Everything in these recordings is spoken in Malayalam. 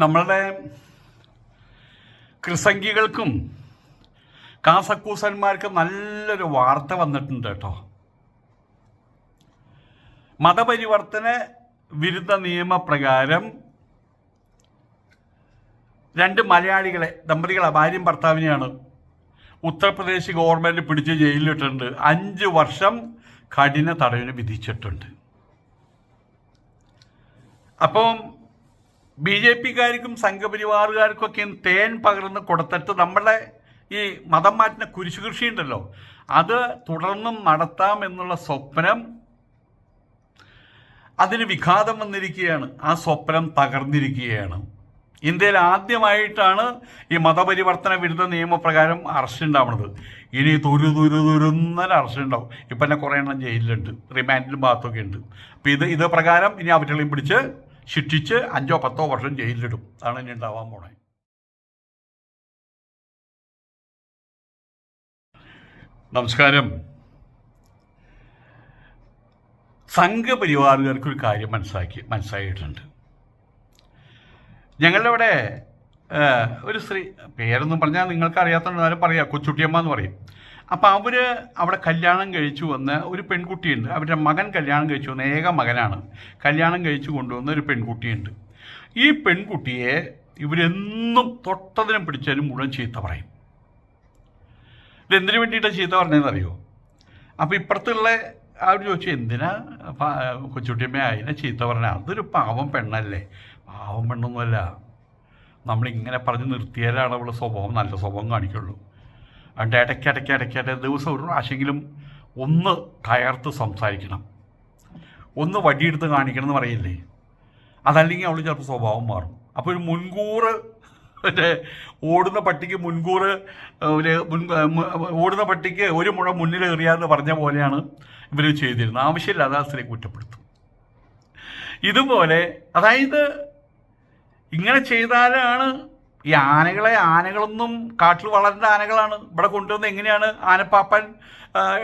നമ്മളുടെ ക്രിസംഗികൾക്കും കാസക്കൂസന്മാർക്കും നല്ലൊരു വാർത്ത വന്നിട്ടുണ്ട് കേട്ടോ. മതപരിവർത്തന വിരുദ്ധ നിയമപ്രകാരം രണ്ട് മലയാളികളെ ദമ്പതികളെ ഭാര്യയും ഭർത്താവിനെയാണ് ഉത്തർപ്രദേശ് ഗവൺമെന്റ് പിടിച്ച് ജയിലിലിട്ടുണ്ട് അഞ്ച് വർഷം കഠിന തടവിന് വിധിച്ചിട്ടുണ്ട്. അപ്പം ബി ജെ പിക്കാർക്കും സംഘപരിവാറുകാർക്കൊക്കെ തേൻ പകർന്ന് കൊടുത്തിട്ട് നമ്മളെ ഈ മതം മാറ്റുന്ന കുരിശുകൃഷി ഉണ്ടല്ലോ അത് തുടർന്നും നടത്താം എന്നുള്ള സ്വപ്നം അതിന് വിഘാതം വന്നിരിക്കുകയാണ്. ആ സ്വപ്നം തകർന്നിരിക്കുകയാണ്. ഇന്ത്യയിൽ ആദ്യമായിട്ടാണ് ഈ മതപരിവർത്തന വിരുദ്ധ നിയമപ്രകാരം അറസ്റ്റ് ഉണ്ടാവുന്നത് ഇനി തുരു തുരു തുരുന്നൽ അറസ്റ്റ് ഉണ്ടാവും ഇപ്പം തന്നെ കുറേ എണ്ണം ജയിലിലുണ്ട്. റിമാൻഡിലും ഭാഗത്തൊക്കെ ഉണ്ട് അപ്പം ഇത് ഇത് പ്രകാരം ഇനി അവറ്റളിയും പിടിച്ച് ശിക്ഷിച്ച് അഞ്ചോ പത്തോ വർഷം ജയിലിലിടും. അതാണ് ഇനി ഉണ്ടാവാൻ പോണേ. നമസ്കാരം. സംഘപരിവാറുകാർക്ക് ഒരു കാര്യം മനസ്സിലാക്കി മനസ്സിലായിട്ടുണ്ട് ഏഹ്, ഒരു സ്ത്രീ പേരൊന്നും പറഞ്ഞാൽ നിങ്ങൾക്ക് അറിയാത്തതുകൊണ്ടാലും പറയാം. കൊച്ചുട്ടിയമ്മ എന്ന് പറയും. അപ്പോൾ അവർ അവിടെ കല്യാണം കഴിച്ചു വന്ന് ഒരു പെൺകുട്ടിയുണ്ട്. അവരുടെ മകൻ കല്യാണം കഴിച്ചു വന്ന ഏക മകനാണ്. കല്യാണം കഴിച്ചു കൊണ്ടുവന്ന ഒരു പെൺകുട്ടിയുണ്ട്. ഈ പെൺകുട്ടിയെ ഇവരെന്നും തൊട്ടതിനും പിടിച്ചാലും മുഴുവൻ ചീത്ത പറയും. ഇതെന്തിനു വേണ്ടിയിട്ടാണ് ചീത്ത പറഞ്ഞതെന്നറിയോ? അപ്പോൾ ഇപ്പുറത്തുള്ള അവർ ചോദിച്ചു എന്തിനാ കൊച്ചുട്ടിയമ്മ അതിനെ ചീത്ത പറഞ്ഞ? അതൊരു പാവം പെണ്ണല്ലേ? പാവം പെണ്ണൊന്നുമല്ല. നമ്മളിങ്ങനെ പറഞ്ഞ് നിർത്തിയാലാണ് അവളുടെ സ്വഭാവം നല്ല സ്വഭാവം കാണിക്കുള്ളൂ. അതുകൊണ്ട് ഇടയ്ക്ക് ഇടയ്ക്ക് ഇടയ്ക്ക് ദിവസം ഒരു പ്രാവശ്യമെങ്കിലും ഒന്ന് കയർത്ത് സംസാരിക്കണം. ഒന്ന് വടിയെടുത്ത് കാണിക്കണം എന്ന് പറയില്ലേ? അതല്ലെങ്കിൽ അവൾ ചിലപ്പോൾ സ്വഭാവം മാറും. അപ്പോൾ ഒരു മുൻകൂർ മറ്റേ ഓടുന്ന പട്ടിക്ക് മുൻകൂർ ഒരു മുൻ ഓടുന്ന പട്ടിക്ക് ഒരു മുഴ മുന്നിൽ എറിയാന്ന് പറഞ്ഞ പോലെയാണ് ഇവർ ചെയ്തിരുന്നത്. ആവശ്യമില്ലാതെ ആ സ്ത്രീ കുറ്റപ്പെടുത്തും. ഇതുപോലെ അതായത് ഇങ്ങനെ ചെയ്താലാണ് ഈ ആനകളെ ആനകളൊന്നും കാട്ടിൽ വളരേണ്ട ആനകളാണ്. ഇവിടെ കൊണ്ടുവന്ന് എങ്ങനെയാണ് ആനപ്പാപ്പൻ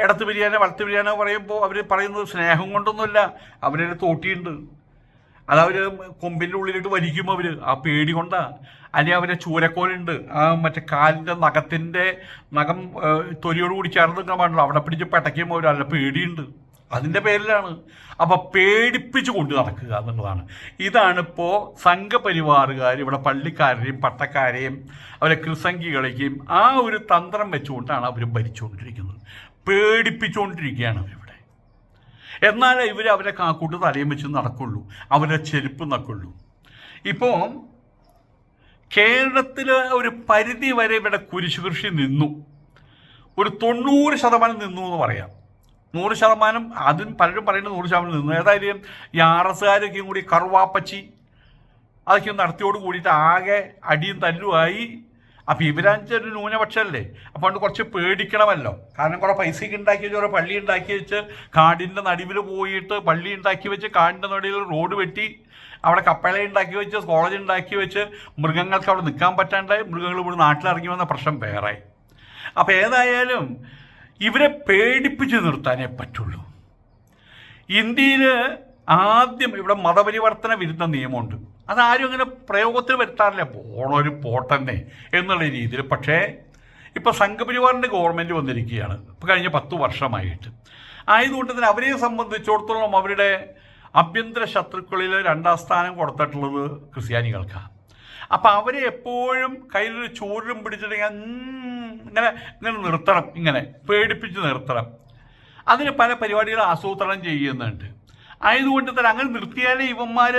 ഇടത്ത് ബിരിയാണി വളത്ത് ബിരിയാണി പറയുമ്പോൾ അവർ പറയുന്നത് സ്നേഹം കൊണ്ടൊന്നുമല്ല. അവരൊരു തോട്ടിയുണ്ട് അത് അവർ കൊമ്പിന്റെ ഉള്ളിലിട്ട് വലിക്കും അവർ ആ പേടി കൊണ്ടാണ് അല്ലെങ്കിൽ അവരെ ചൂരക്കോലുണ്ട്. ആ മറ്റേ കാലിന്റെ നഖത്തിന്റെ നഖം തൊലിയോട് കൂടി ചേർന്ന് നിൽക്കാൻ പാടില്ല. അവിടെ പിടിച്ച് പെട്ടയ്ക്കുമ്പോൾ അവർ നല്ല പേടിയുണ്ട്. അതിന്റെ പേരിലാണ്. അപ്പോൾ പേടിപ്പിച്ച് കൊണ്ട് നടക്കുക എന്നുള്ളതാണ്. ഇതാണിപ്പോൾ സംഘപരിവാറുകാർ ഇവിടെ പള്ളിക്കാരെയും പട്ടക്കാരെയും അവരെ കൃസംഗികളെയും ആ ഒരു തന്ത്രം വെച്ചുകൊണ്ടാണ് അവർ ഭരിച്ചുകൊണ്ടിരിക്കുന്നത്. പേടിപ്പിച്ചുകൊണ്ടിരിക്കുകയാണ് അവരിവിടെ. എന്നാൽ ഇവർ അവരെ കാക്കൂട്ട് തലയും വെച്ച് നടക്കുള്ളൂ. അവരെ ചെരുപ്പ് നടക്കുള്ളൂ ഇപ്പോൾ കേരളത്തിൽ ഒരു പരിധി വരെ ഇവിടെ കുരിശു കൃഷി നിന്നു. ഒരു തൊണ്ണൂറ് ശതമാനം നിന്നു എന്ന് പറയാം. നൂറ് ശതമാനം അതും പലരും പറയുന്നത് നൂറ് ശതമാനം നിന്നു. ഏതായാലും ഈ ആർ എസ്സുകാരൊക്കെയും കൂടി കറുവാപ്പച്ചി അതൊക്കെ നടത്തിയോട് കൂടിയിട്ട് ആകെ അടിയും തല്ലുമായി. അപ്പം ഇവരാഞ്ച ഒരു ന്യൂനപക്ഷമല്ലേ? അപ്പോൾ അതുകൊണ്ട് കുറച്ച് പേടിക്കണമല്ലോ. കാരണം കുറേ പൈസയ്ക്ക് ഉണ്ടാക്കി വെച്ച് കുറേ പള്ളി ഉണ്ടാക്കി വെച്ച് കാടിന്റെ നടുവിൽ പോയിട്ട് പള്ളി ഉണ്ടാക്കി വെച്ച് കാടിന്റെ നടുവിൽ റോഡ് വെട്ടി അവിടെ കപ്പള ഉണ്ടാക്കി വെച്ച് കോളേജ് ഉണ്ടാക്കി വെച്ച് മൃഗങ്ങൾക്ക് അവിടെ നിൽക്കാൻ പറ്റാണ്ടായി മൃഗങ്ങൾ ഇവിടെ നാട്ടിലിറങ്ങി വന്ന പ്രശ്നം വേറെ. അപ്പോൾ ഏതായാലും ഇവരെ പേടിപ്പിച്ച് നിർത്താനേ പറ്റുള്ളൂ. ഇന്ത്യയിൽ ആദ്യം ഇവിടെ മതപരിവർത്തന വിരുദ്ധ നിയമമുണ്ട്. അതാരും അങ്ങനെ പ്രയോഗത്തിൽ വരുത്താറില്ല. പോണൊരു പോട്ടെന്നെ എന്നുള്ള രീതിയിൽ. പക്ഷേ ഇപ്പോൾ സംഘപരിവാറിന്റെ ഗവൺമെന്റ് വന്നിരിക്കുകയാണ്. ഇപ്പോൾ കഴിഞ്ഞ പത്ത് വർഷമായിട്ട്. ആയതുകൊണ്ട് തന്നെ അവരെ സംബന്ധിച്ചിടത്തോളം അവരുടെ ആഭ്യന്തര ശത്രുക്കളിൽ രണ്ടാം സ്ഥാനം കൊടുത്തിട്ടുള്ളത് ക്രിസ്ത്യാനികൾക്കാണ് അപ്പം അവരെ എപ്പോഴും കയ്യിലൊരു ചോരും പിടിച്ചിട്ടുണ്ടെങ്കിൽ ഇങ്ങനെ ഇങ്ങനെ നിർത്തണം ഇങ്ങനെ പേടിപ്പിച്ച് നിർത്തണം. അതിന് പല പരിപാടികൾ ആസൂത്രണം ചെയ്യുന്നുണ്ട്. ആയതുകൊണ്ട് തന്നെ അങ്ങനെ നിർത്തിയാലേ ഇവന്മാർ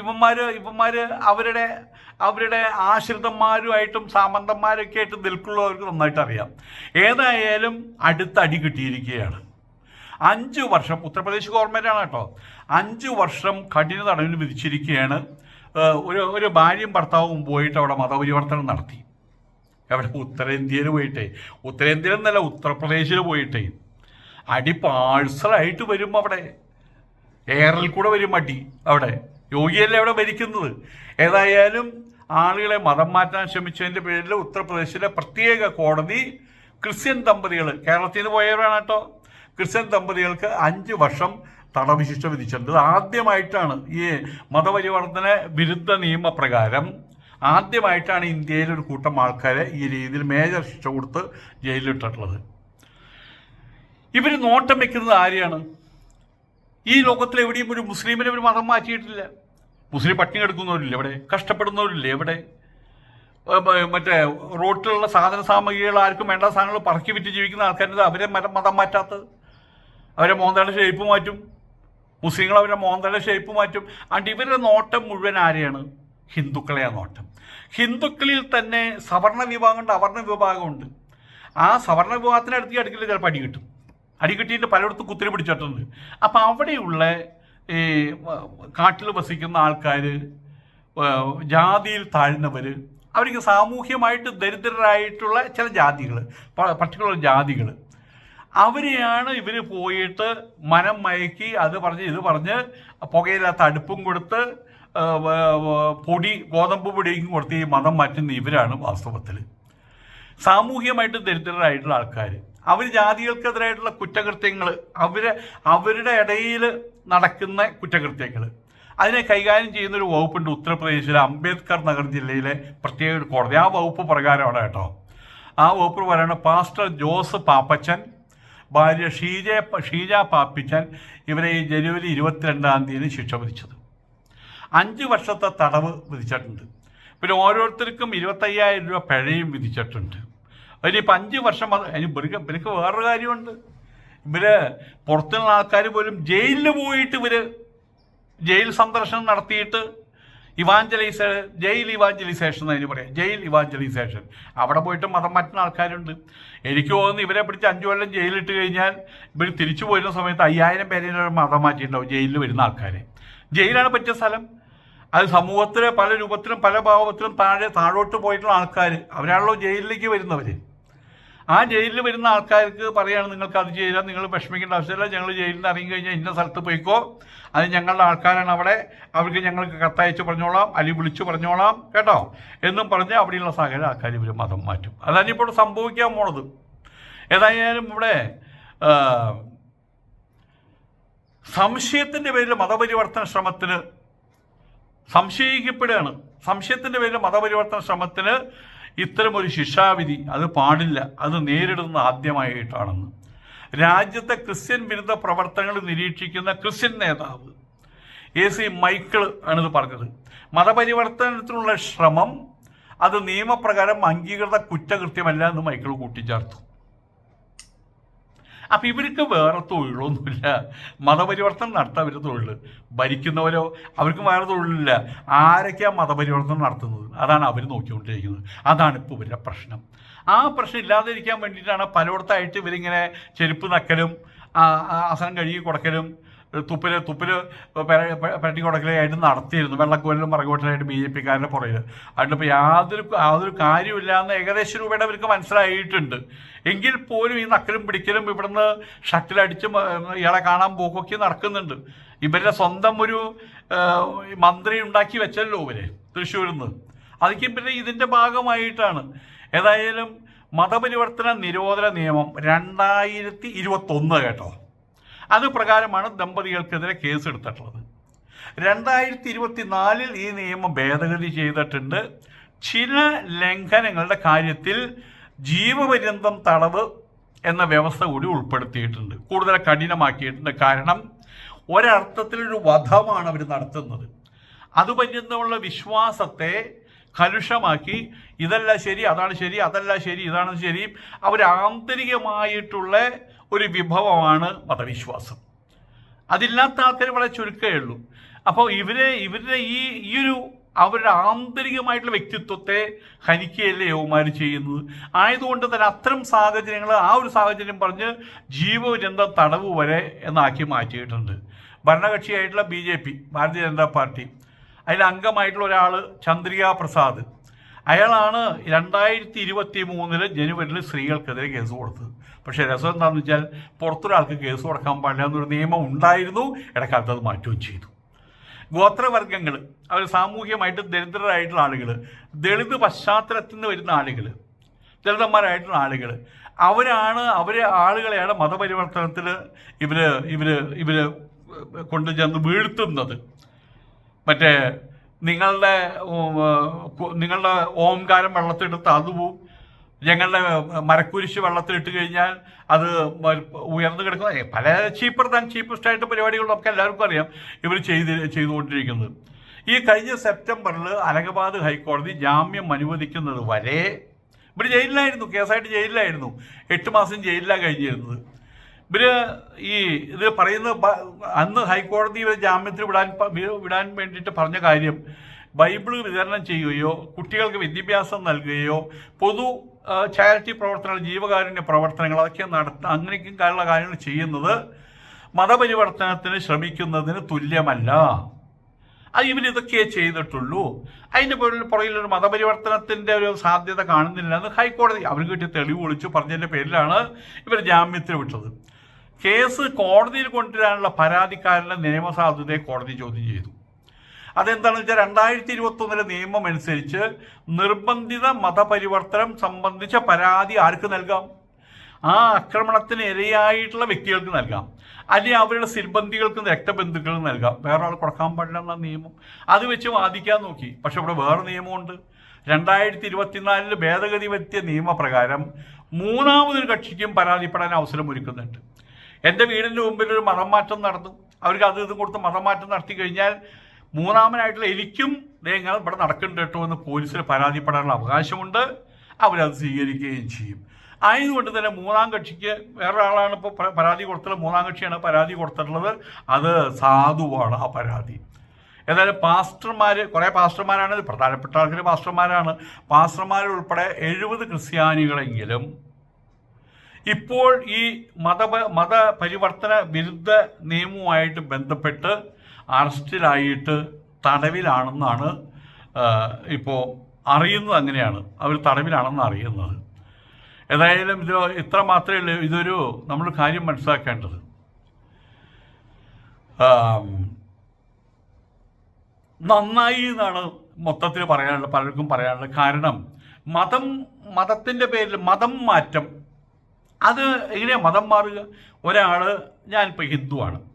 ഇവന്മാർ ഇവന്മാർ അവരുടെ അവരുടെ ആശ്രിതന്മാരുമായിട്ടും സാമന്തന്മാരൊക്കെ ആയിട്ട് നിൽക്കുള്ളവർക്ക് നന്നായിട്ട് അറിയാം. ഏതായാലും അടുത്ത അടി കിട്ടിയിരിക്കുകയാണ്. അഞ്ച് വർഷം ഉത്തർപ്രദേശ് ഗവൺമെന്റാണ് കേട്ടോ. അഞ്ച് വർഷം കഠിന തടവിന് വിധിച്ചിരിക്കുകയാണ്. ഒരു ഒരു ഭാര്യയും ഭർത്താവും പോയിട്ട് അവിടെ മതപരിവർത്തനം നടത്തി. എവിടെ? ഉത്തരേന്ത്യയിൽ പോയിട്ടേ. ഉത്തരേന്ത്യയിൽ എന്നല്ല ഉത്തർപ്രദേശിൽ പോയിട്ടേ. അടി പാഴ്സലായിട്ട് വരും അവിടെ. എയറിൽ കൂടെ വരും അടി അവിടെ. യോഗിയല്ലേ അവിടെ ഭരിക്കുന്നത്? ഏതായാലും ആളുകളെ മതം മാറ്റാൻ ശ്രമിച്ചതിന്റെ പേരിൽ ഉത്തർപ്രദേശിലെ പ്രത്യേക കോടതി ക്രിസ്ത്യൻ ദമ്പതികൾ കേരളത്തിൽ നിന്ന് പോയവരാണ് കേട്ടോ. ക്രിസ്ത്യൻ ദമ്പതികൾക്ക് അഞ്ച് വർഷം തടവ് ശിക്ഷ വിധിച്ചിട്ടുണ്ട്. ആദ്യമായിട്ടാണ് ഈ മതപരിവർത്തന വിരുദ്ധ നിയമപ്രകാരം ആദ്യമായിട്ടാണ് ഇന്ത്യയിൽ ഒരു കൂട്ടം ആൾക്കാരെ ഈ രീതിയിൽ മേജർ ശിക്ഷ കൊടുത്ത് ജയിലിലിട്ടിട്ടുള്ളത്. ഇവർ നോട്ടം വെക്കുന്നത് ആരെയാണ്? ഈ ലോകത്തിൽ എവിടെയും ഒരു മുസ്ലിമിനെ ഒരു മതം മാറ്റിയിട്ടില്ല. മുസ്ലിം പട്ടിണി എടുക്കുന്നവരില്ല എവിടെ കഷ്ടപ്പെടുന്നവരില്ല എവിടെ മറ്റേ റോട്ടിലുള്ള സാധന സാമഗ്രികൾ ആർക്കും വേണ്ട സാധനങ്ങൾ പറക്കി വിറ്റ് ജീവിക്കുന്ന ആൾക്കാരുടെ അവരെ മതം മാറ്റാത്തത്? അവരെ മോന്തയുടെ ഷേപ്പ് മാറ്റും. മുസ്ലിങ്ങൾ അവരുടെ മോന്തയുടെ ഷേപ്പ് മാറ്റും. അണ്ട് ഇവരുടെ നോട്ടം മുഴുവൻ ആരെയാണ്? ഹിന്ദുക്കളെയാണ് നോട്ടം ഹിന്ദുക്കളിൽ തന്നെ സവർണ വിഭാഗമുണ്ട് അവർണ വിഭാഗമുണ്ട് ആ സവർണ വിഭാഗത്തിന് അടുത്ത് അടുക്കില്ല ചിലപ്പോൾ അടി കിട്ടും. അടി കിട്ടിയിട്ട് പലയിടത്തും കുത്തിരി പിടിച്ചിട്ടുണ്ട്. അപ്പം അവിടെയുള്ള ഈ കാട്ടിൽ വസിക്കുന്ന ആൾക്കാർ ജാതിയിൽ താഴ്ന്നവർ അവർക്ക് സാമൂഹ്യമായിട്ട് ദരിദ്രരായിട്ടുള്ള ചില ജാതികൾ പർട്ടിക്കുലർ ജാതികൾ അവരെയാണ് ഇവർ പോയിട്ട് മനം മയക്കി അത് പറഞ്ഞ് ഇത് പറഞ്ഞ് പുകയില്ലാത്ത അടുപ്പും കൊടുത്ത് പൊടി ഗോതമ്പ് പൊടിയും കൊടുത്ത് ഈ മതം മാറ്റുന്ന ഇവരാണ് വാസ്തവത്തിൽ. സാമൂഹ്യമായിട്ട് ദരിദ്രരായിട്ടുള്ള ആൾക്കാർ അവർ ജാതികൾക്കെതിരായിട്ടുള്ള കുറ്റകൃത്യങ്ങൾ അവരെ അവരുടെ ഇടയിൽ നടക്കുന്ന കുറ്റകൃത്യങ്ങൾ അതിനെ കൈകാര്യം ചെയ്യുന്ന ഒരു വകുപ്പുണ്ട് ഉത്തർപ്രദേശിലെ അംബേദ്കർ നഗർ ജില്ലയിലെ പ്രത്യേക ഒരു കോടതി. ആ വകുപ്പ് പ്രകാരമാണ് കേട്ടോ. ആ വകുപ്പ് പറയുന്നത് പാസ്റ്റർ ജോസ് പാപ്പച്ചൻ ഭാര്യ ഷീജ ഷീജ പാപ്പിച്ചൻ ഇവരെ ഈ ജനുവരി ഇരുപത്തിരണ്ടാം തീയതി ശിക്ഷ വിധിച്ചത്. അഞ്ച് വർഷത്തെ തടവ് വിധിച്ചിട്ടുണ്ട്. പിന്നെ ഓരോരുത്തർക്കും ഇരുപത്തയ്യായിരം രൂപ പിഴയും വിധിച്ചിട്ടുണ്ട്. അതിനിപ്പോൾ അഞ്ച് വർഷം ഇവർക്ക് ഇവർക്ക് വേറൊരു കാര്യമുണ്ട്. ഇവർ പുറത്തുള്ള ആൾക്കാർ പോലും ജയിലിൽ പോയിട്ട് ഇവർ ജയിൽ സന്ദർശനം നടത്തിയിട്ട് ഇവാഞ്ചലൈസേ ജയിൽ ഇവാഞ്ചലൈസേഷൻ എന്ന് പറയാം. Jail evangelisation. അവിടെ പോയിട്ട് മതം മാറ്റുന്ന ആൾക്കാരുണ്ട്. എനിക്ക് തോന്നുന്നു ഇവരെ പിടിച്ച് അഞ്ചു കൊല്ലം ജയിലിട്ട് കഴിഞ്ഞാൽ ഇവർ തിരിച്ചു പോരുന്ന സമയത്ത് അയ്യായിരം പേരെ മതം മാറ്റിയിട്ടുണ്ടാവും ജയിലിൽ വരുന്ന ആൾക്കാരെ. ജയിലാണ് പറ്റിയ സ്ഥലം. അത് സമൂഹത്തിലെ പല രൂപത്തിലും പല ഭാവത്തിലും താഴെ താഴോട്ട് പോയിട്ടുള്ള ആൾക്കാർ അവരാണല്ലോ ജയിലിലേക്ക് വരുന്നവർ ആ ജയിലിൽ വരുന്ന ആൾക്കാർക്ക് പറയാണ് നിങ്ങൾക്ക് അത് ചെയ്യാൻ നിങ്ങൾ വിഷമിക്കേണ്ട ആവശ്യമില്ല. ഞങ്ങൾ ജയിലിൽ നിന്ന് ഇറങ്ങി കഴിഞ്ഞാൽ ഇന്ന സ്ഥലത്ത് പോയിക്കോ. അത് ഞങ്ങളുടെ ആൾക്കാരാണ് അവിടെ. അവർക്ക് ഞങ്ങൾക്ക് കത്തയച്ച് പറഞ്ഞോളാം അല്ലെങ്കിൽ വിളിച്ചു പറഞ്ഞോളാം കേട്ടോ? എന്നും പറഞ്ഞ് അവിടെയുള്ള സകല ആൾക്കാർ ഇവർ മതം മാറ്റും. അതാണ് ഇപ്പോൾ സംഭവിക്കാൻ പോണത്. ഏതായാലും ഇവിടെ സംശയത്തിന്റെ പേരിൽ മതപരിവർത്തന ശ്രമത്തിന് സംശയിക്കപ്പെടുകയാണ്. സംശയത്തിന്റെ പേരിൽ മതപരിവർത്തന ശ്രമത്തിന് ഇത്തരം ഒരു ശിക്ഷാവിധി അത് പാടില്ല. അത് നേരിടുന്ന ആദ്യമായിട്ടാണെന്ന്. രാജ്യത്തെ ക്രിസ്ത്യൻ വിരുദ്ധ പ്രവർത്തനങ്ങൾ നിരീക്ഷിക്കുന്ന ക്രിസ്ത്യൻ നേതാവ് എ സി മൈക്കിൾ ആണിത് പറഞ്ഞത്. മതപരിവർത്തനത്തിനുള്ള ശ്രമം അത് നിയമപ്രകാരം അംഗീകൃത കുറ്റകൃത്യമല്ല എന്ന് മൈക്കിൾ കൂട്ടിച്ചേർത്തു. അപ്പം ഇവർക്ക് വേറെ തൊഴിലൊന്നുമില്ല. മതപരിവർത്തനം നടത്താൻ അവർ തൊഴിൽ ഭരിക്കുന്നവരോ അവർക്ക് വേറെ തൊഴിലില്ല. ആരൊക്കെയാണ് മതപരിവർത്തനം നടത്തുന്നത്? അതാണ് അവർ നോക്കിക്കൊണ്ടിരിക്കുന്നത്. അതാണ് ഇപ്പോൾ ഇവരുടെ പ്രശ്നം. ആ പ്രശ്നം ഇല്ലാതിരിക്കാൻ വേണ്ടിയിട്ടാണ് പലയിടത്തായിട്ട് ഇവരിങ്ങനെ ചെരുപ്പ് നക്കലും ആസനം കഴുകി കൊടുക്കലും തുപ്പിൽ തുപ്പിൽ പെര- പെ- പെരട്ടി കൊടുക്കലായിട്ട് നടത്തിയിരുന്നു. വെള്ളക്കോലിലും മറകോട്ടിലായിട്ട് ബി ജെ പിക്കാരുടെ പുറകിൽ അതിനിപ്പോൾ യാതൊരു യാതൊരു കാര്യമില്ല എന്ന് ഏകദേശം രൂപയുടെ അവർക്ക് മനസ്സിലായിട്ടുണ്ട്. എങ്കിൽ പോലും ഈ നക്കലും പിടിക്കലും ഇവിടുന്ന് ഷട്ടിലടിച്ച് ഇയാളെ കാണാൻ പോക്കൊക്കെ നടക്കുന്നുണ്ട്. ഇവരുടെ സ്വന്തം ഒരു മന്ത്രി ഉണ്ടാക്കി വെച്ചല്ലോ ഇവർ തൃശ്ശൂരിൽ നിന്ന് അതൊക്കെ പിന്നെ ഇതിന്റെ ഭാഗമായിട്ടാണ്. ഏതായാലും മതപരിവർത്തന നിരോധന നിയമം രണ്ടായിരത്തി ഇരുപത്തൊന്ന് കേട്ടോ. അത് പ്രകാരമാണ് ദമ്പതികൾക്കെതിരെ കേസെടുത്തിട്ടുള്ളത്. രണ്ടായിരത്തി ഇരുപത്തിനാലിൽ ഈ നിയമം ഭേദഗതി ചെയ്തിട്ടുണ്ട്. ചില ലംഘനങ്ങളുടെ കാര്യത്തിൽ ജീവപര്യന്തം തടവ് എന്ന വ്യവസ്ഥ കൂടി ഉൾപ്പെടുത്തിയിട്ടുണ്ട്. കൂടുതൽ കഠിനമാക്കിയിട്ടുണ്ട്. കാരണം ഒരർത്ഥത്തിലൊരു വധമാണ് അവർ നടത്തുന്നത്. അത് പറ്റുന്നുള്ള വിശ്വാസത്തെ കലുഷമാക്കി ഇതല്ല ശരി അതാണ് ശരി അതല്ല ശരി ഇതാണ് ശരി അവർ ആന്തരികമായിട്ടുള്ള ഒരു വിഭവമാണ് മതവിശ്വാസം. അതില്ലാത്ത ആൾക്കാർ വളരെ ചുരുക്കമേ ഉള്ളൂ. അപ്പോൾ ഇവരെ ഇവരുടെ ഈ ഈ ഒരു അവരുടെ ആന്തരികമായിട്ടുള്ള വ്യക്തിത്വത്തെ ഹനിക്കുകയല്ലേ യവന്മാർ ചെയ്യുന്നത്? ആയതുകൊണ്ട് തന്നെ അത്തരം സാഹചര്യങ്ങൾ ആ ഒരു സാഹചര്യം പറഞ്ഞ് ജീവജന്ത തടവ് വരെ എന്നാക്കി മാറ്റിയിട്ടുണ്ട്. ഭരണകക്ഷിയായിട്ടുള്ള B J P Bharatiya Janata party അതിൽ അംഗമായിട്ടുള്ള ഒരാൾ ചന്ദ്രിക പ്രസാദ്. അയാളാണ് രണ്ടായിരത്തി ഇരുപത്തി മൂന്നിൽ ജനുവരിയിൽ സ്ത്രീകൾക്കെതിരെ കേസ് കൊടുത്തത്. പക്ഷേ രസം എന്താണെന്ന് വെച്ചാൽ പുറത്തൊരാൾക്ക് കേസ് കൊടുക്കാൻ പാടില്ല എന്നൊരു നിയമം ഉണ്ടായിരുന്നു. ഇടക്കാലത്ത് അത് മാറ്റുകയും ചെയ്തു. ഗോത്രവർഗങ്ങൾ അവർ സാമൂഹ്യമായിട്ട് ദരിദ്രരായിട്ടുള്ള ആളുകൾ ദളിത് പശ്ചാത്തലത്തിൽ നിന്ന് വരുന്ന ആളുകൾ ദളിതന്മാരായിട്ടുള്ള ആളുകൾ അവരാണ് അവരെ ആളുകളെയാണ് മതപരിവർത്തനത്തിൽ ഇവർ ഇവർ ഇവർ കൊണ്ടു ചെന്ന് വീഴ്ത്തുന്നത്. മറ്റേ നിങ്ങളുടെ നിങ്ങളുടെ ഓംകാരം വെള്ളത്തിലെടുത്ത് അത് ഞങ്ങളുടെ മരക്കുരിശ് വെള്ളത്തിലിട്ട് കഴിഞ്ഞാൽ അത് ഉയർന്നു കിടക്കുന്ന പല ചീപ്പർ താൻ ചീപ്പസ്റ്റ് ആയിട്ട് പരിപാടികൾ നമുക്ക് എല്ലാവർക്കും അറിയാം ഇവർ ചെയ്ത് ചെയ്തുകൊണ്ടിരിക്കുന്നത്. ഈ കഴിഞ്ഞ സെപ്റ്റംബറിൽ അലഹബാദ് ഹൈക്കോടതി ജാമ്യം അനുവദിക്കുന്നത് വരെ ഇവർ ജയിലിലായിരുന്നു കേസായിട്ട് ജയിലിലായിരുന്നു. എട്ട് മാസം ജയിലിലാണ് കഴിഞ്ഞിരുന്നത്. ഇവർ ഈ ഇത് പറയുന്ന അന്ന് ഹൈക്കോടതി ഇവരെ ജാമ്യത്തിൽ വിടാൻ വിടാൻ വേണ്ടിയിട്ട് പറഞ്ഞ കാര്യം ബൈബിൾ വിതരണം ചെയ്യുകയോ കുട്ടികൾക്ക് വിദ്യാഭ്യാസം നൽകുകയോ പൊതു ചാരിറ്റി പ്രവർത്തനങ്ങൾ ജീവകാരുണ്യ പ്രവർത്തനങ്ങൾ അതൊക്കെ നടത്ത അങ്ങനെയൊക്കെ അങ്ങനെയൊക്കെയുള്ള കാര്യങ്ങൾ ചെയ്യുന്നത് മതപരിവർത്തനത്തിന് ശ്രമിക്കുന്നതിന് തുല്യമല്ല. അത് ഇവരിതൊക്കെ ചെയ്തിട്ടുള്ളൂ. അതിന്റെ പുറകിൽ പുറകിൽ ഒരു മതപരിവർത്തനത്തിന്റെ ഒരു സാധ്യത കാണുന്നില്ല എന്ന് ഹൈക്കോടതി അവർ കിട്ടിയ തെളിവ് വിളിച്ചു പറഞ്ഞതിന്റെ പേരിലാണ് ഇവർ ജാമ്യത്തിന് വിട്ടത്. കേസ് കോടതിയിൽ കൊണ്ടുവരാനുള്ള പരാതിക്കാരന്റെ നിയമസാധുതയെ കോടതി ചോദ്യം ചെയ്തു. അതെന്താണെന്ന് വെച്ചാൽ രണ്ടായിരത്തി ഇരുപത്തി ഒന്നിലെ നിയമം അനുസരിച്ച് നിർബന്ധിത മതപരിവർത്തനം സംബന്ധിച്ച പരാതി ആർക്ക് നൽകാം? ആ ആക്രമണത്തിന് ഇരയായിട്ടുള്ള വ്യക്തികൾക്ക് നൽകാം. അല്ലെങ്കിൽ അവരുടെ സിൽബന്ധികൾക്കും രക്തബന്ധുക്കൾക്കും നൽകാം. വേറെ ആൾ കൊടുക്കാൻ പാടില്ല എന്ന നിയമം. അത് വെച്ച് വാദിക്കാൻ നോക്കി. പക്ഷെ ഇവിടെ വേറെ നിയമമുണ്ട്. രണ്ടായിരത്തി ഇരുപത്തിനാലിൽ ഭേദഗതി വരുത്തിയ നിയമപ്രകാരം മൂന്നാമതൊരു കക്ഷിക്കും പരാതിപ്പെടാൻ അവസരം ഒരുക്കുന്നുണ്ട്. എന്റെ വീടിന്റെ മുമ്പിൽ ഒരു മതം മാറ്റം നടന്നു. അവർക്ക് അത് ഇതും കൊടുത്ത് മതം മാറ്റം നടത്തി കഴിഞ്ഞാൽ മൂന്നാമനായിട്ടുള്ള എനിക്കും നിങ്ങൾ ഇവിടെ നടക്കുന്നുണ്ട് കേട്ടോ എന്ന് പോലീസിൽ പരാതിപ്പെടാനുള്ള അവകാശമുണ്ട്. അവരത് സ്വീകരിക്കുകയും ചെയ്യും. ആയതുകൊണ്ട് തന്നെ മൂന്നാം കക്ഷിക്ക് വേറൊരാളാണ് ഇപ്പോൾ പരാതി കൊടുത്തത് മൂന്നാം കക്ഷിയാണ് പരാതി കൊടുത്തിട്ടുള്ളത്. അത് സാധുവാണ് ആ പരാതി. ഏതായാലും പാസ്റ്റർമാർ കുറേ പാസ്റ്റർമാരാണ്. പ്രധാനപ്പെട്ട ആൾക്കാർ പാസ്റ്റർമാരാണ്. പാസ്റ്റർമാരുൾപ്പെടെ എഴുപത് ക്രിസ്ത്യാനികളെങ്കിലും ഇപ്പോൾ ഈ മത മതപരിവർത്തന വിരുദ്ധ നിയമവുമായിട്ട് ബന്ധപ്പെട്ട് അറസ്റ്റിലായിട്ട് തടവിലാണെന്നാണ് ഇപ്പോൾ അറിയുന്നത് അങ്ങനെയാണ്. അവർ തടവിലാണെന്ന് അറിയുന്നത്. ഏതായാലും ഇത് ഇത്ര മാത്രമേ ഉള്ളൂ. ഇതൊരു നമ്മൾ കാര്യം മനസ്സിലാക്കേണ്ടത്. നന്നായി എന്നാണ് മൊത്തത്തിൽ പറയാനുള്ള പലർക്കും പറയാനുള്ള കാരണം. മതം മതത്തിന്റെ പേരിൽ മതം മാറ്റം. അത് എങ്ങനെയാണ് മതം മാറുക? ഒരാൾ ഞാനിപ്പോൾ ഹിന്ദുവാണ്.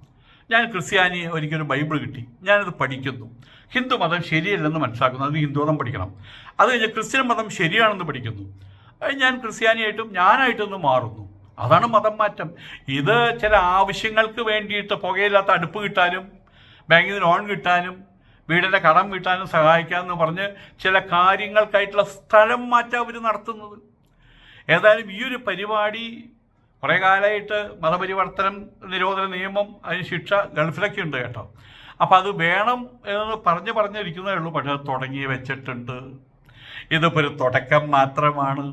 ഞാൻ ക്രിസ്ത്യാനി ഒരിക്കലും ബൈബിൾ കിട്ടി. ഞാനത് പഠിക്കുന്നു. ഹിന്ദു മതം ശരിയല്ലെന്ന് മനസ്സിലാക്കുന്നു. അത് ഹിന്ദു മതം പഠിക്കണം. അത് കഴിഞ്ഞ് ക്രിസ്ത്യൻ മതം ശരിയാണെന്ന് പഠിക്കുന്നു. ഞാൻ ക്രിസ്ത്യാനിയായിട്ടും ഞാനായിട്ടൊന്ന് മാറുന്നു. അതാണ് മതം മാറ്റം. ഇത് ചില ആവശ്യങ്ങൾക്ക് വേണ്ടിയിട്ട് പുകയില്ലാത്ത അടുപ്പ് കിട്ടാനും ബാങ്കിൽ നിന്ന് ലോൺ കിട്ടാനും വീടിന്റെ കടം വീട്ടാനും സഹായിക്കാമെന്ന് പറഞ്ഞ് ചില കാര്യങ്ങൾക്കായിട്ടുള്ള സ്ഥലം മാറ്റം അവർ നടത്തുന്നത്. ഏതായാലും ഈ ഒരു പരിപാടി കുറേ കാലമായിട്ട് മതപരിവർത്തനം നിരോധന നിയമം അതിന് ശിക്ഷ ഗൾഫിലൊക്കെ ഉണ്ട് കേട്ടോ. അപ്പം അത് വേണം എന്ന് പറഞ്ഞ് പറഞ്ഞിരിക്കുന്നേ ഉള്ളൂ. പക്ഷെ തുടങ്ങി വെച്ചിട്ടുണ്ട്. ഇതിപ്പോൾ ഒരു തുടക്കം മാത്രമാണ്.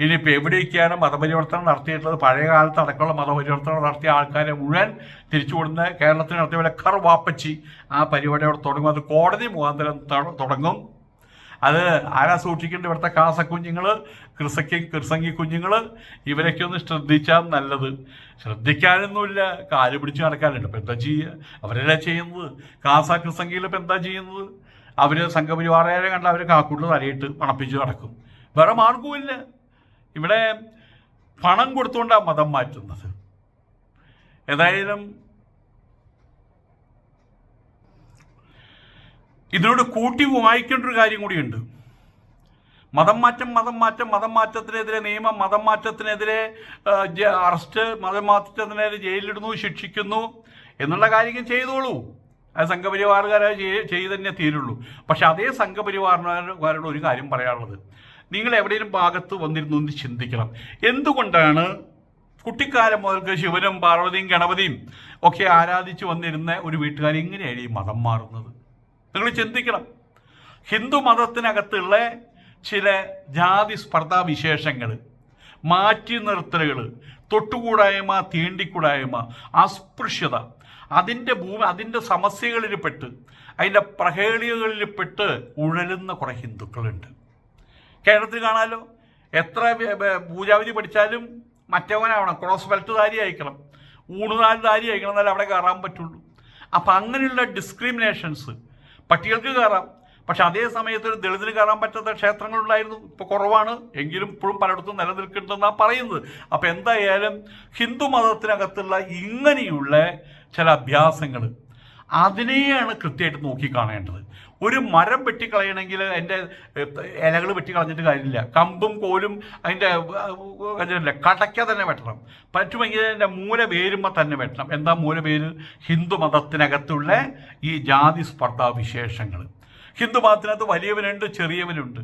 ഇനിയിപ്പോൾ എവിടെയൊക്കെയാണ് മതപരിവർത്തനം നടത്തിയിട്ടുള്ളത്? പഴയ കാലത്ത് അടക്കമുള്ള മതപരിവർത്തനം നടത്തിയ ആൾക്കാരെ മുഴുവൻ തിരിച്ചു കൊടുക്കുന്ന കേരളത്തിൽ നടത്തിയ പോലെ കർ വാപ്പച്ചി ആ പരിപാടി അവിടെ തുടങ്ങും. അത് കോടതി മുഖാന്തരം തുടങ്ങും. അത് ആരാ സൂക്ഷിക്കേണ്ടത്? ഇവിടുത്തെ കാസ കുഞ്ഞുങ്ങൾ ക്രിസക്കി ക്രിസങ്കി കുഞ്ഞുങ്ങൾ ഇവരൊക്കെ ഒന്ന് ശ്രദ്ധിച്ചാൽ നല്ലത്. ശ്രദ്ധിക്കാനൊന്നുമില്ല. കാൽ പിടിച്ച് നടക്കാനുണ്ട്. ഇപ്പം എന്താ ചെയ്യുക അവരല്ല ചെയ്യുന്നത്? കാസ കൃസംഗിയിൽ ഇപ്പം എന്താ ചെയ്യുന്നത്? അവർ സംഘപരിവാറുകാരെ കണ്ട അവർ കാക്കൂട്ടിൽ തലയിട്ട് പണപ്പിച്ച് നടക്കും. വേറെ മാർഗവുമില്ല ഇവിടെ പണം കൊടുത്തുകൊണ്ടാണ് മതം മാറ്റുന്നത്. ഏതായാലും ഇതിനോട് കൂട്ടി വായിക്കേണ്ട ഒരു കാര്യം കൂടിയുണ്ട്. മതം മാറ്റം മതം മാറ്റം മതം മാറ്റത്തിനെതിരെ നിയമം മതം മാറ്റത്തിനെതിരെ അറസ്റ്റ് മതം മാറ്റത്തിനെതിരെ ജയിലിടുന്നു ശിക്ഷിക്കുന്നു എന്നുള്ള കാര്യം ചെയ്തോളൂ. അത് സംഘപരിവാറുകാരെ ചെയ്ത് തന്നെ തീരുള്ളൂ. പക്ഷെ അതേ സംഘപരിവാറുകാരോട് ഒരു കാര്യം പറയാനുള്ളത്. നിങ്ങൾ എവിടെയും ഭാഗത്ത് വന്നിരുന്നു എന്ന് ചിന്തിക്കണം. എന്തുകൊണ്ടാണ് കുട്ടിക്കാലം മുതൽക്ക് ശിവനും പാർവതിയും ഗണപതിയും ഒക്കെ ആരാധിച്ചു വന്നിരുന്ന ഒരു വീട്ടുകാർ എങ്ങനെയാണ് ഈ മതം മാറുന്നത്? നിങ്ങൾ ചിന്തിക്കണം. ഹിന്ദു മതത്തിനകത്തുള്ള ചില ജാതി സ്പർദ്ധാ വിശേഷങ്ങൾ മാറ്റി നിർത്തലുകൾ തൊട്ടുകൂടായ്മ തീണ്ടിക്കൂടായ്മ അസ്പൃശ്യത അതിന്റെ ഭൂമി അതിന്റെ സമസ്യകളിൽ പെട്ട് അതിന്റെ പ്രഹേളികളിൽ പെട്ട് ഉഴലുന്ന കുറേ ഹിന്ദുക്കളുണ്ട്. കേരളത്തിൽ കാണാലോ? എത്ര പൂജാവിധി പഠിച്ചാലും മറ്റവനാവണം. ക്രോസ് ബെൽറ്റ് ധാരി അയക്കണം. ഊണുനാല് ധാരി അയക്കണം എന്നാലേ അവിടെ കയറാൻ പറ്റുള്ളൂ. അപ്പം അങ്ങനെയുള്ള ഡിസ്ക്രിമിനേഷൻസ് പട്ടികൾക്ക് കയറാം. പക്ഷെ അതേ സമയത്ത് ഒരു ദളിതിന് കയറാൻ പറ്റാത്ത ക്ഷേത്രങ്ങളുണ്ടായിരുന്നു. ഇപ്പോൾ കുറവാണ്. എങ്കിലും ഇപ്പോഴും പലയിടത്തും നിലനിൽക്കുന്നുണ്ടെന്നാണ് പറയുന്നത്. അപ്പോൾ എന്തായാലും ഹിന്ദു മതത്തിനകത്തുള്ള ഇങ്ങനെയുള്ള ചില അഭ്യാസങ്ങൾ അതിനെയാണ് കൃത്യമായിട്ട് നോക്കിക്കാണേണ്ടത് ഒരു മരം വെട്ടിക്കളയണമെങ്കിൽ അതിന്റെ ഇലകൾ വെട്ടിക്കളഞ്ഞിട്ട് കാര്യമില്ല. കമ്പും കോലും അതിന്റെ കാര്യമില്ല കടയ്ക്ക തന്നെ വെട്ടണം. പറ്റുമെങ്കിൽ അതിന്റെ മൂല വേരുമ്പോൾ തന്നെ വെട്ടണം. എന്താ മൂല പേര് ഹിന്ദു മതത്തിനകത്തുള്ള ഈ ജാതി സ്പർദ്ധാ വിശേഷങ്ങൾ ഹിന്ദു മതത്തിനകത്ത് വലിയവനുണ്ട് ചെറിയവനുണ്ട്.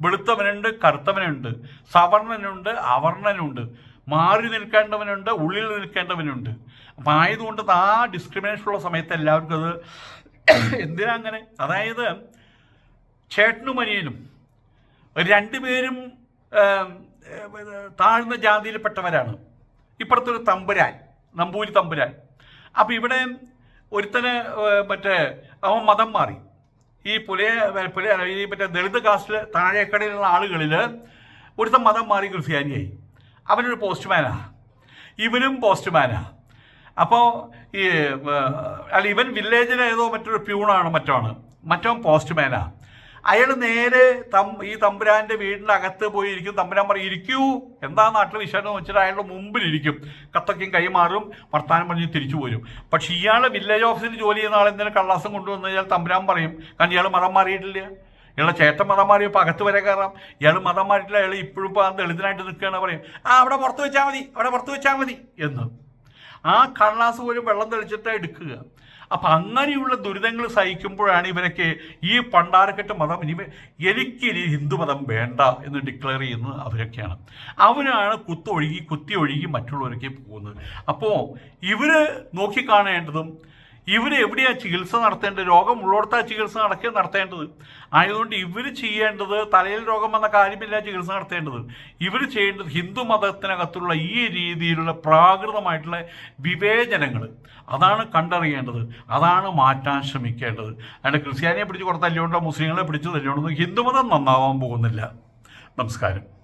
വെളുത്തവനുണ്ട് കറുത്തവനുണ്ട്. സവർണനുണ്ട് അവർണനുണ്ട്. മാറി നിൽക്കേണ്ടവനുണ്ട് ഉള്ളിൽ നിൽക്കേണ്ടവനുണ്ട്. അപ്പം ആയതുകൊണ്ട് ആ ഡിസ്ക്രിമിനേഷൻ ഉള്ള സമയത്ത് എല്ലാവർക്കും അത് എന്തിനാ അങ്ങനെ അതായത് ചേട്ടനും അനിയനും രണ്ടുപേരും താഴ്ന്ന ജാതിയിൽപ്പെട്ടവരാണ് ഇപ്പുറത്തൊരു തമ്പുരാൻ നമ്പൂരി തമ്പുരാൻ. അപ്പം ഇവിടെ ഒരുത്തന് മറ്റേ അവൻ മതം മാറി. ഈ പുലയ പുലയ ഈ മറ്റേ ദളിത് കാസ്റ്റിൽ താഴേക്കടയിലുള്ള ആളുകളിൽ ഒരുത്തൻ മതം മാറി ക്രിസ്ത്യാനിയായി അവനൊരു പോസ്റ്റ്മാനാണ് ഇവനും പോസ്റ്റ്മാനാ. അപ്പോൾ ഈ അല്ല ഇവൻ വില്ലേജിലെ ഏതോ മറ്റൊരു പ്യൂണാണ് മറ്റാണ് മറ്റവൻ പോസ്റ്റ്മാനാ അയാൾ നേരെ തം ഈ തമ്പുരാന്റെ വീടിന്റെ അകത്ത് പോയി ഇരിക്കും. തമ്പുരാൻ പറയും ഇരിക്കൂ. എന്താ നാട്ടിൽ വിശേഷം എന്ന് വെച്ചിട്ട് അയാളുടെ മുമ്പിൽ ഇരിക്കും കത്തൊക്കെയും കൈമാറും വർത്താനം പറഞ്ഞ് തിരിച്ചു പോരും. പക്ഷെ ഇയാൾ വില്ലേജ് ഓഫീസിൽ ജോലി ചെയ്യുന്ന എന്തെങ്കിലും കള്ളാസം കൊണ്ടുവന്ന് കഴിഞ്ഞാൽ തമ്പുരാൻ പറയും. കാരണം ഇയാൾ മതം മാറിയിട്ടില്ല. ഇയാളെ ചേട്ടൻ മതം മാറിയപ്പോൾ അകത്ത് വരെ കയറാം. ഇയാൾ മതം മാറിയിട്ടില്ല. അയാൾ ഇപ്പോഴും ഇപ്പോൾ ദളിതനായിട്ട് നിൽക്കുകയാണ്. പറയും ആ അവിടെ പുറത്ത് വെച്ചാൽ മതി. അവിടെ പുറത്ത് വെച്ചാൽ മതി. എന്ന്. ആ കള്ളാസ് പോലും വെള്ളം തെളിച്ചിട്ട് എടുക്കുക. അപ്പം അങ്ങനെയുള്ള ദുരിതങ്ങൾ സഹിക്കുമ്പോഴാണ് ഇവരൊക്കെ ഈ പണ്ടാരക്കെട്ട് മതം ഇനി എനിക്കിനി ഹിന്ദുമതം വേണ്ട എന്ന് ഡിക്ലെയർ ചെയ്യുന്നത് അവരൊക്കെയാണ്. അവരാണ് കുത്തൊഴുകി കുത്തി ഒഴുകി മറ്റുള്ളവരൊക്കെ പോകുന്നത്. അപ്പോൾ ഇവർ നോക്കിക്കാണേണ്ടതും ഇവർ എവിടെയാണ് ചികിത്സ നടത്തേണ്ടത്? രോഗം രോഗമുള്ളിടത്താ ചികിത്സ നടക്കുക നടത്തേണ്ടത്? ആയതുകൊണ്ട് ഇവർ ചെയ്യേണ്ടത് തലയിൽ രോഗം വന്ന കാര്യമില്ല ചികിത്സ നടത്തേണ്ടത്. ഇവർ ചെയ്യേണ്ടത് ഹിന്ദു മതത്തിനകത്തുള്ള ഈ രീതിയിലുള്ള പ്രാകൃതമായിട്ടുള്ള വിവേചനങ്ങൾ. അതാണ് കണ്ടറിയേണ്ടത്. അതാണ് മാറ്റാൻ ശ്രമിക്കേണ്ടത്. അതിന്റെ ക്രിസ്ത്യാനിയെ പിടിച്ച് കുറച്ച് തല്ലുകൊണ്ടോ മുസ്ലിങ്ങളെ പിടിച്ച് തല്ലുകൊണ്ടോ ഹിന്ദുമതം നന്നാവാൻ പോകുന്നില്ല. നമസ്കാരം.